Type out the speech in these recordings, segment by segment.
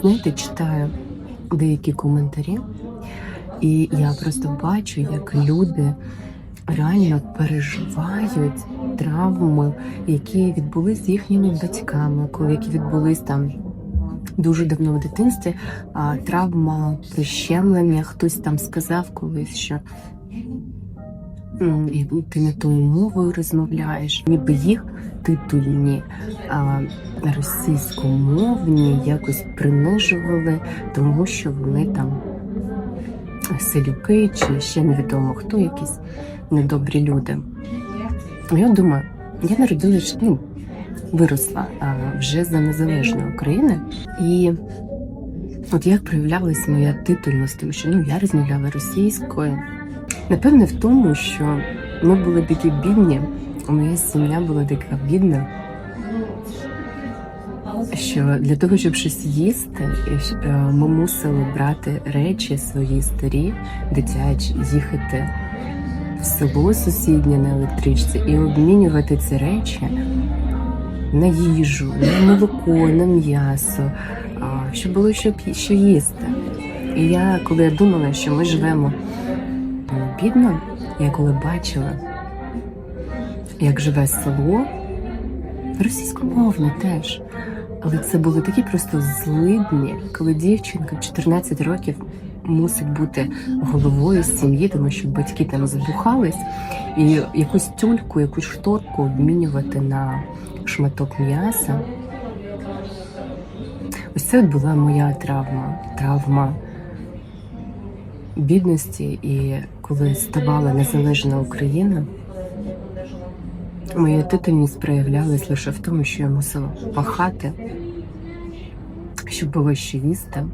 Знаєте, читаю деякі коментарі, і я просто бачу, як люди реально переживають травми, які відбулись з їхніми батьками, які відбулись там. Дуже давно в дитинстві а, травма прищемлення. Хтось там сказав колись, що і ти не тою мовою розмовляєш, ніби їх титульні а, російськомовні якось принижували, тому що вони там селюки чи ще невідомо хто якісь недобрі люди. Я думаю, я народилась, ну, виросла а, вже за незалежної України, і от як проявлялась моя титульність, тому що ну я розмовляла російською. Напевне, в тому, що ми були такі бідні, моя сім'я була така бідна, що для того, щоб щось їсти, е, ми мусили брати речі свої старі, дитячі, їхати в село сусіднє на електричці і обмінювати ці речі на їжу, на молоко, на м'ясо, щоб було що, що їсти. І я, коли я думала, що ми живемо е, бідно, я коли бачила, як живе село, російськомовне теж. Але це були такі просто злидні, коли дівчинка 14 років мусить бути головою сім'ї, тому що батьки там збухались, і якусь тюльку, якусь шторку обмінювати на шматок м'яса. Ось це була моя травма. Травма бідності, і коли ставала незалежна Україна, моя титульність проявлялась лише в тому, що я мусила пахати, щоб було що їсти,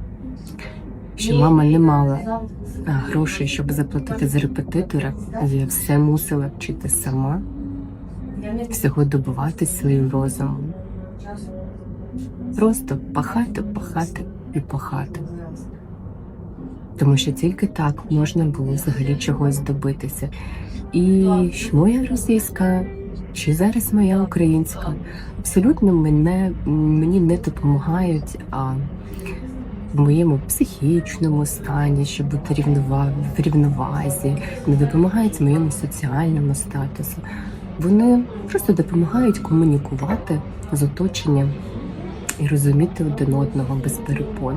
що мама не мала грошей, щоб заплатити за репетитора. Я все мусила вчити сама, всього добуватись своїм розумом. Просто пахати, пахати і пахати. Тому що тільки так можна було взагалі чогось добитися. І моя російська, чи зараз моя українська, абсолютно мене, мені не допомагають а, в моєму психічному стані, щоб бути рівнова, в рівновазі, не допомагають моєму соціальному статусу. Вони просто допомагають комунікувати з оточенням і розуміти один одного без перепон.